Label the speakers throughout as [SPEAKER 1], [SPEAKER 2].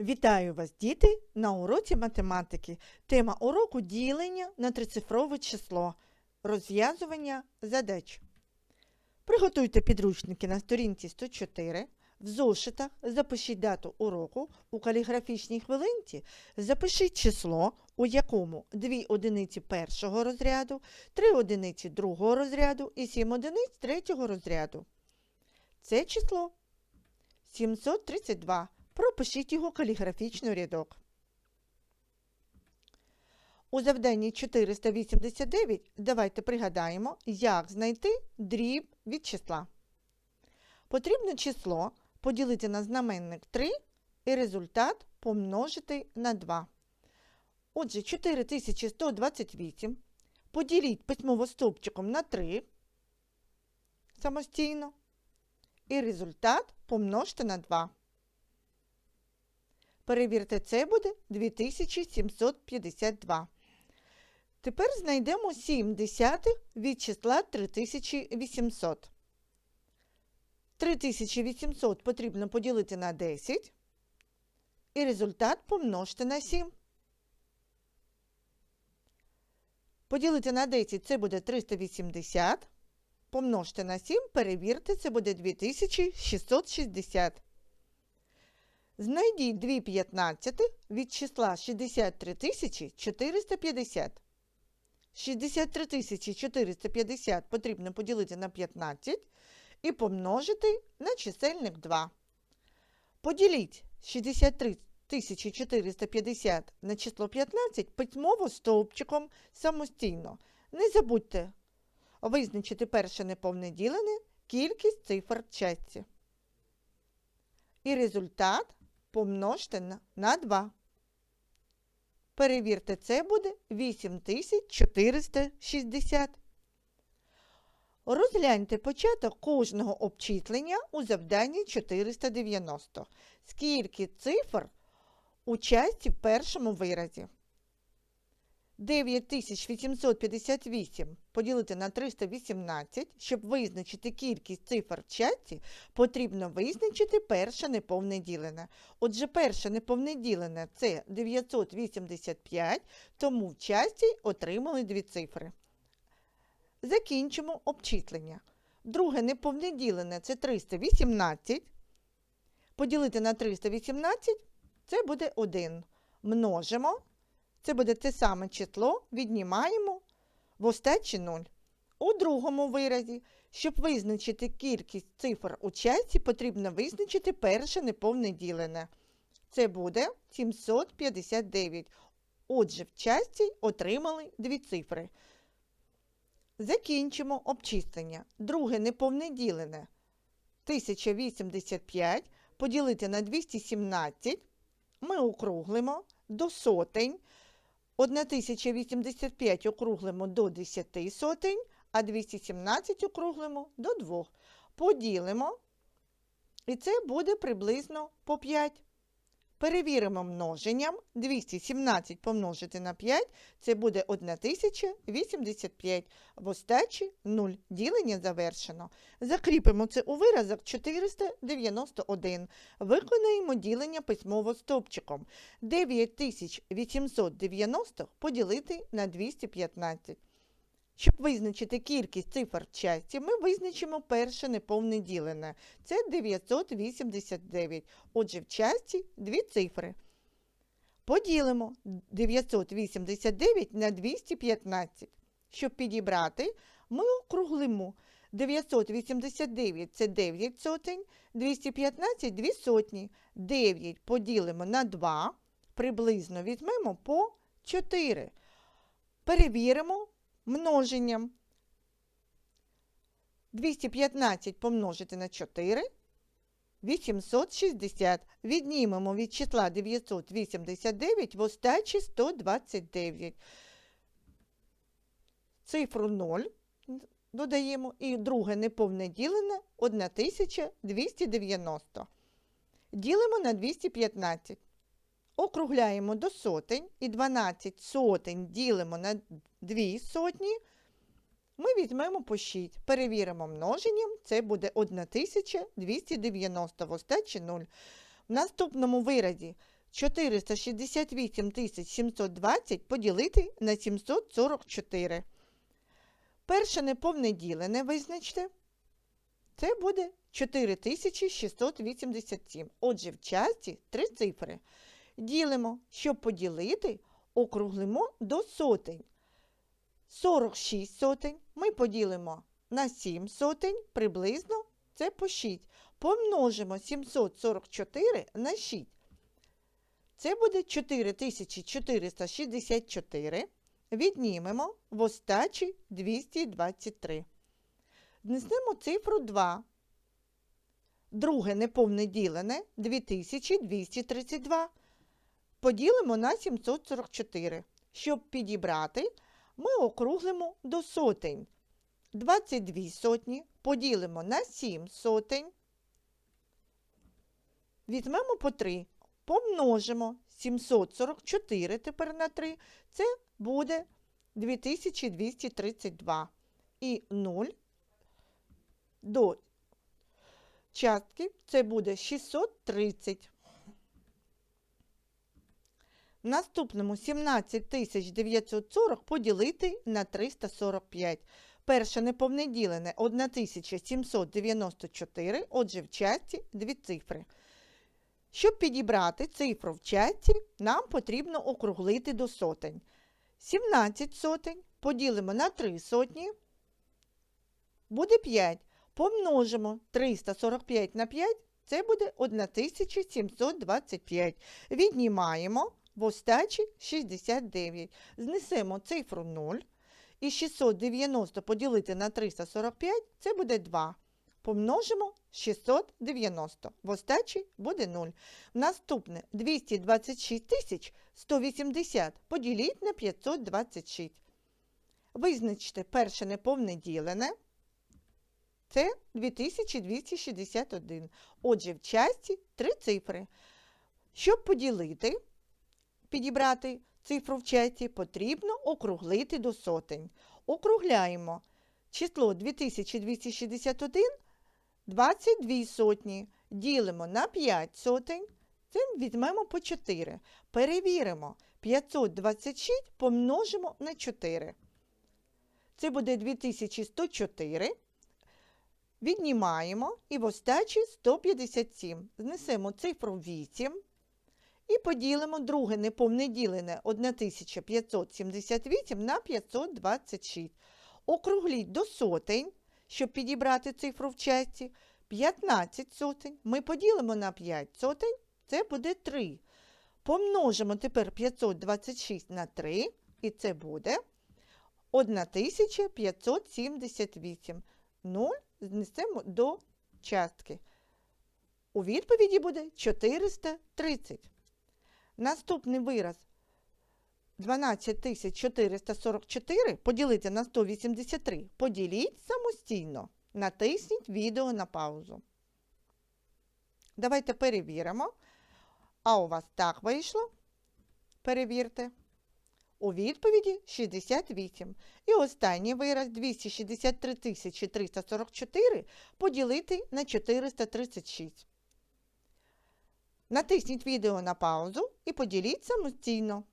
[SPEAKER 1] Вітаю вас, діти, на уроці математики. Тема уроку ділення на трицифрове число, розв'язування задач. Приготуйте підручники на сторінці 104. В зошитах запишіть дату уроку у каліграфічній хвилинці. Запишіть число, у якому 2 одиниці першого розряду, 3 одиниці другого розряду і 7 одиниць третього розряду. Це число 732. Пропишіть його каліграфічний рядок. У завданні 489 давайте пригадаємо, як знайти дріб від числа. Потрібно число поділити на знаменник 3 і результат помножити на 2. Отже, 4128 поділіть письмово стовпчиком на 3 самостійно. І результат помножте на 2. Перевірте, це буде 2752. Тепер знайдемо 7 десятих від числа 3800. 3800 потрібно поділити на 10. І результат помножте на 7. Поділити на 10 це буде 380. Помножте на 7, перевірте, це буде 2660. Знайдіть 2 п'ятнадцятих від числа 63 450. 63 450 потрібно поділити на 15 і помножити на чисельник 2. Поділіть 63 450 на число 15 письмово стовпчиком самостійно. Не забудьте визначити перше неповне ділене кількість цифр в. І результат помножте на, на 2. Перевірте, це буде 8460. Розгляньте початок кожного обчислення у завданні 490. Скільки цифр у часті в першому виразі? 9858 поділити на 318, щоб визначити кількість цифр в часті, потрібно визначити перше неповне ділене. Отже, перше неповне ділене – це 985, тому в часті отримали дві цифри. Закінчимо обчислення. Друге неповне ділене – це 318. Поділити на 318 – це буде 1. Множимо. Це буде те саме число, віднімаємо в остачі 0. У другому виразі, щоб визначити кількість цифр у часті, потрібно визначити перше неповне ділене. Це буде 759. Отже, в часті отримали дві цифри. Закінчимо обчислення. Друге неповне ділене 1085 поділити на 217. Ми округлимо до сотень. 1085 округлимо до 10 сотень, а 217 округлимо до 2. Поділимо, і це буде приблизно по 5. Перевіримо множенням. 217 помножити на 5, це буде 1085. В остачі 0. Ділення завершено. Закріпимо це у виразок 491. Виконаємо ділення письмово стовпчиком. 9890 поділити на 215. Щоб визначити кількість цифр в часті, ми визначимо перше неповне ділене. Це 989. Отже, в часті дві цифри. Поділимо 989 на 215. Щоб підібрати, ми округлимо. 989 це 9 сотень, 215 – 2 сотні. 9 поділимо на 2, приблизно візьмемо по 4. Перевіримо множенням. 215 помножити на 4 860. Віднімемо від числа 989 в остачі 129. Цифру 0 додаємо і друге неповне ділене 1290. Ділимо на 215. Округляємо до сотень і 12 сотень ділимо на 2 сотні. Ми візьмемо по 6, перевіримо множенням, це буде 1290 в остачі 0. В наступному виразі 468 720 поділити на 744. Перше неповне ділене визначте. Це буде 4687. Отже, в часті три цифри. Ділимо, щоб поділити, округлимо до сотень. 46 сотень ми поділимо на 7 сотень, приблизно це по 6. Помножимо 744 на 6. Це буде 4464 віднімемо в остачі 223. Знесемо цифру 2. Друге неповне ділене 2232. Поділимо на 744. Щоб підібрати, ми округлимо до сотень. 22 сотні поділимо на 7 сотень. Візьмемо по 3. Помножимо 744 тепер на 3. Це буде 2232. І 0 до частки це буде 630. В наступному 17940 поділити на 345. Перше неповне ділене 1794, отже, в часті дві цифри. Щоб підібрати цифру в часті, нам потрібно округлити до сотень. 17 сотень поділимо на 3 сотні, буде 5. Помножимо 345 на 5, це буде 1725. Віднімаємо в остачі 69. Знесемо цифру 0. І 690 поділити на 345 це буде 2. Помножимо 690. В остачі буде 0. Наступне 226 180 поділіть на 526. Визначте перше неповне ділене. Це 2261. Отже, в часті три цифри. Щоб поділити, підібрати цифру в часті, потрібно округлити до сотень. Округляємо число 2261 22 сотні. Ділимо на 5 сотень. Цим візьмемо по 4. Перевіримо. 526 помножимо на 4. Це буде 2104. Віднімаємо і в остачі 157. Знесемо цифру 8 і поділимо друге неповне ділене 1578 на 526. Округліть до сотень, щоб підібрати цифру в часті. 15 сотень. Ми поділимо на 5 сотень, це буде 3. Помножимо тепер 526 на 3, і це буде 1578. 0 знесемо до частки. У відповіді буде 430. Наступний вираз 12444 поділити на 183. Поділіть самостійно. Натисніть відео на паузу. Давайте перевіримо. А у вас так вийшло? Перевірте. У відповіді 68. І останній вираз 263 344 поділити на 436. Натисніть відео на паузу і поділіть самостійно.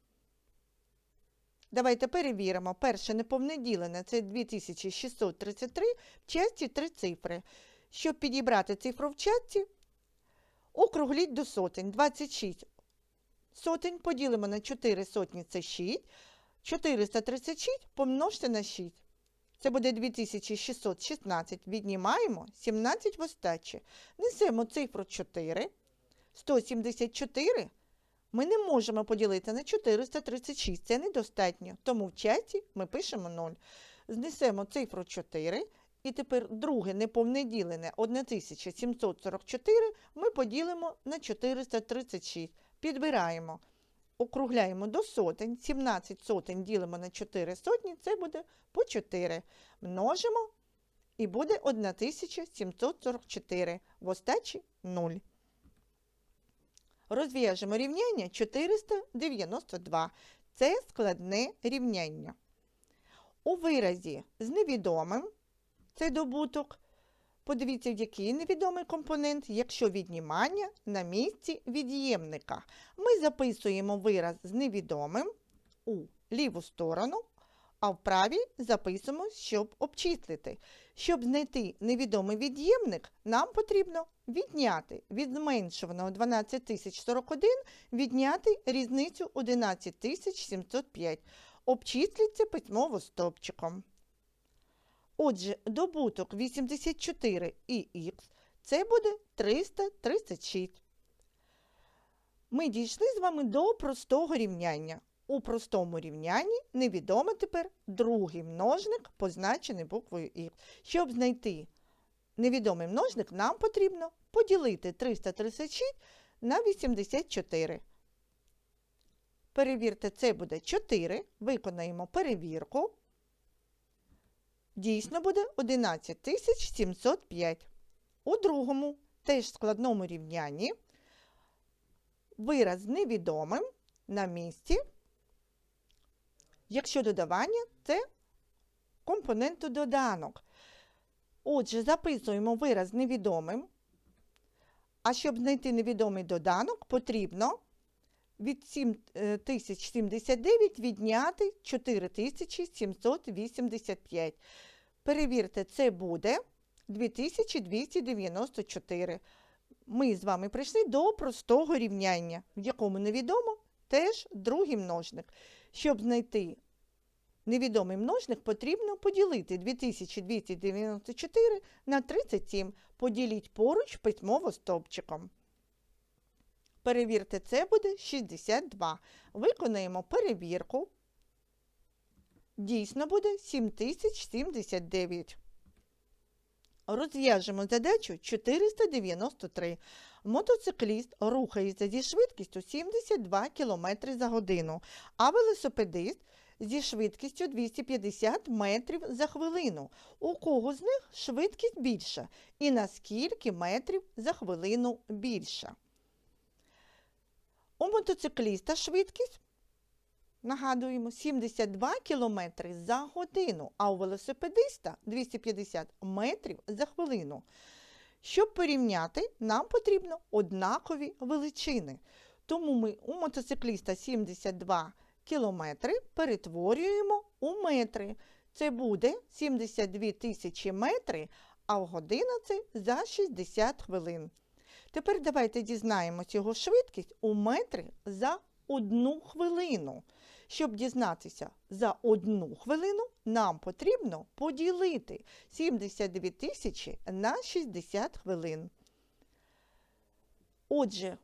[SPEAKER 1] Давайте перевіримо. Перше неповне ділене це 2633 в часті 3 цифри. Щоб підібрати цифру в часті, округліть до сотень. 26 сотень поділимо на 4 сотні це 6. 436 помножте на 6. Це буде 2616. Віднімаємо 17 в остачі. Несемо цифру 4. 174 ми не можемо поділити на 436. Це недостатньо. Тому в чаті ми пишемо 0. Знесемо цифру 4. І тепер друге неповне ділене 1744 ми поділимо на 436. Підбираємо. Округляємо до сотень. 17 сотень ділимо на 4 сотні, це буде по 4. Множимо і буде 1744. В остачі 0. Розв'яжемо рівняння 492. Це складне рівняння. У виразі з невідомим це добуток Подивіться, який невідомий компонент, якщо віднімання на місці від'ємника. Ми записуємо вираз з невідомим у ліву сторону, а в правій записуємо, щоб обчислити. Щоб знайти невідомий від'ємник, нам потрібно відняти від зменшуваного 12041, відняти різницю 11705. Обчислюється письмово стовпчиком. Отже, добуток 84 і х це буде 336. Ми дійшли з вами до простого рівняння. У простому рівнянні невідомо тепер другий множник, позначений буквою х. Щоб знайти невідомий множник, нам потрібно поділити 336 на 84. Перевірте, це буде 4. Виконаємо перевірку. Дійсно буде 11705. У другому, теж складному рівнянні, вираз невідомим на місці, якщо додавання це компоненту доданок. Отже, записуємо вираз невідомим. А щоб знайти невідомий доданок, потрібно від 7079 відняти 4785. Перевірте, це буде 2294. Ми з вами прийшли до простого рівняння, в якому невідомо теж другий множник. Щоб знайти невідомий множник, потрібно поділити 2294 на 37. Поділіть поруч письмово стовпчиком. Перевірте, це буде 62. Виконаємо перевірку. Дійсно буде 7079. Розв'яжемо задачу 493. Мотоцикліст рухається зі швидкістю 72 км за годину, а велосипедист зі швидкістю 250 метрів за хвилину. У кого з них швидкість більша і на скільки метрів за хвилину більша? У мотоцикліста швидкість, нагадуємо, 72 км за годину, а у велосипедиста 250 метрів за хвилину. Щоб порівняти, нам потрібно однакові величини. Тому ми у мотоцикліста 72 км перетворюємо у метри. Це буде 72 тисячі метри, а година це за 60 хвилин. Тепер давайте дізнаємося його швидкість у метри за одну хвилину. Щоб дізнатися за одну хвилину, нам потрібно поділити 72 тисячі на 60 хвилин. Отже,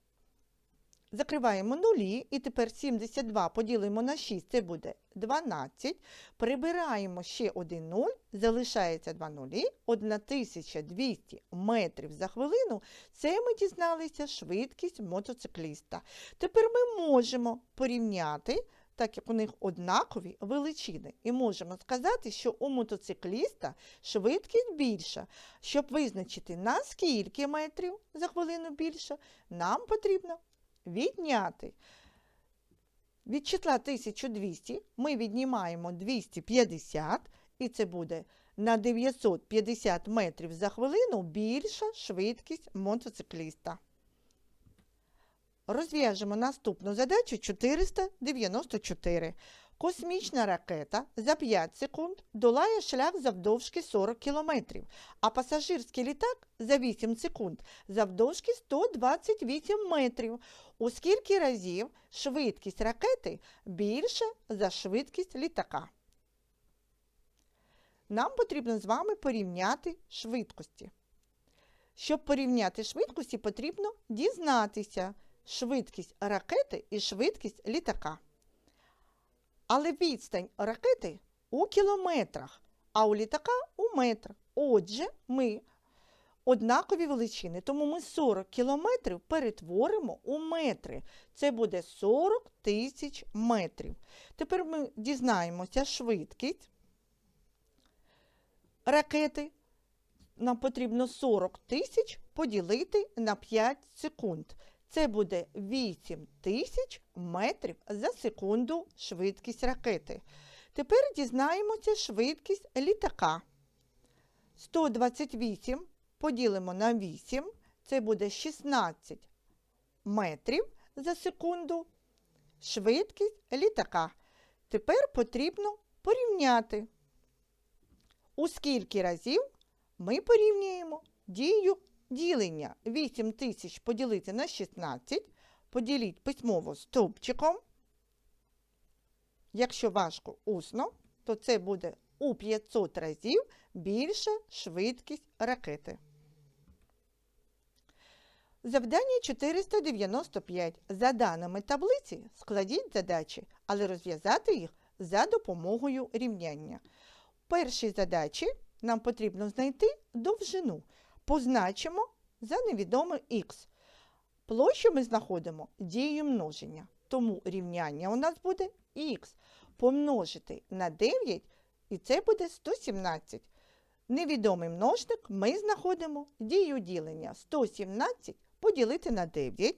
[SPEAKER 1] закриваємо нулі і тепер 72 поділимо на 6, це буде 12. Прибираємо ще один 0, залишається 2 нулі, 1200 метрів за хвилину. Це ми дізналися швидкість мотоцикліста. Тепер ми можемо порівняти так як у них однакові величини. І можемо сказати, що у мотоцикліста швидкість більша. Щоб визначити, на скільки метрів за хвилину більше, нам потрібно відняти. Від числа 1200 ми віднімаємо 250, і це буде на 950 метрів за хвилину більша швидкість мотоцикліста. Розв'яжемо наступну задачу 494. Космічна ракета за 5 секунд долає шлях завдовжки 40 км, а пасажирський літак за 8 секунд завдовжки 128 метрів. У скільки разів швидкість ракети більша за швидкість літака? Нам потрібно з вами порівняти швидкості. Щоб порівняти швидкості, потрібно дізнатися швидкість ракети і швидкість літака. Але відстань ракети у кілометрах, а у літака у метрах. Отже, ми однакові величини, тому ми 40 кілометрів перетворимо у метри. Це буде 40 тисяч метрів. Тепер ми дізнаємося швидкість ракети. Нам потрібно 40 тисяч поділити на 5 секунд. Це буде 8 тисяч метрів за секунду швидкість ракети. Тепер дізнаємося швидкість літака. 128 поділимо на 8, це буде 16 метрів за секунду. Швидкість літака. Тепер потрібно порівняти. У скільки разів ми порівнюємо дію ділення 8 тисяч поділити на 16, поділіть письмово стовпчиком. Якщо важко усно, то це буде у 500 разів більша швидкість ракети. Завдання 495. За даними таблиці складіть задачі, але розв'язати їх за допомогою рівняння. В першій задачі нам потрібно знайти довжину. Позначимо за невідомий х. Площу ми знаходимо дією множення. Тому рівняння у нас буде х помножити на 9, і це буде 117. Невідомий множник ми знаходимо дію ділення 117 поділити на 9.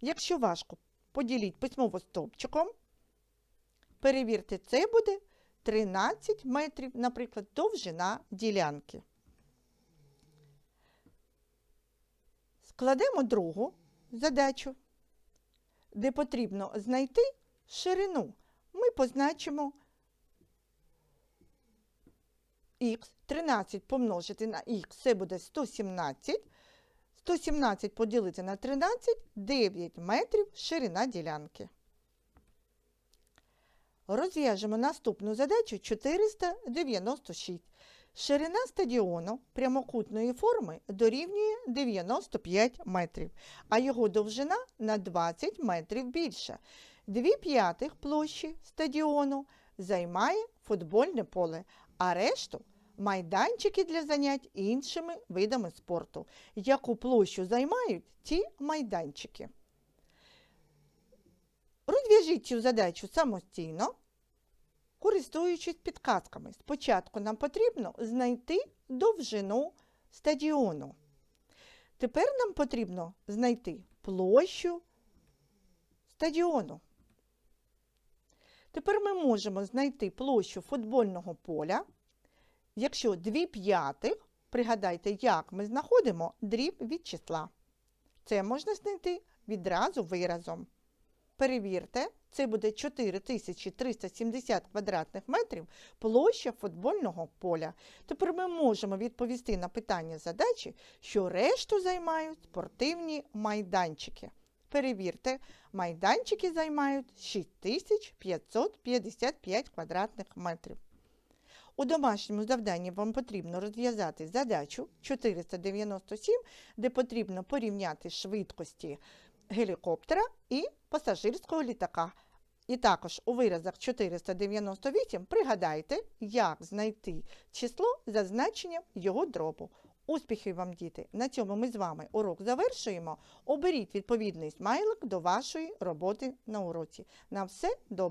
[SPEAKER 1] Якщо важко, поділіть письмово стовпчиком. Перевірте, це буде 13 метрів, наприклад, довжина ділянки. Складемо другу задачу, де потрібно знайти ширину. Ми позначимо х, 13 помножити на х, це буде 117. 117 поділити на 13, 9 метрів ширина ділянки. Розв'яжемо наступну задачу 496. Ширина стадіону прямокутної форми дорівнює 95 метрів, а його довжина на 20 метрів більша. Дві п'ятих площі стадіону займає футбольне поле, а решту майданчики для занять іншими видами спорту. Яку площу займають ті майданчики? Розв'яжіть цю задачу самостійно, користуючись підказками. Спочатку нам потрібно знайти довжину стадіону. Тепер нам потрібно знайти площу стадіону. Тепер ми можемо знайти площу футбольного поля. Якщо 2 п'ятих, пригадайте, як ми знаходимо дріб від числа. Це можна знайти відразу виразом. Перевірте, це буде 4370 квадратних метрів площа футбольного поля. Тепер ми можемо відповісти на питання задачі, що решту займають спортивні майданчики. Перевірте, майданчики займають 6555 квадратних метрів. У домашньому завданні вам потрібно розв'язати задачу 497, де потрібно порівняти швидкості гелікоптера і пасажирського літака. І також у виразах 498 пригадайте, як знайти число за значенням його дробу. Успіхів вам, діти! На цьому ми з вами урок завершуємо. Оберіть відповідний смайлик до вашої роботи на уроці. На все добре!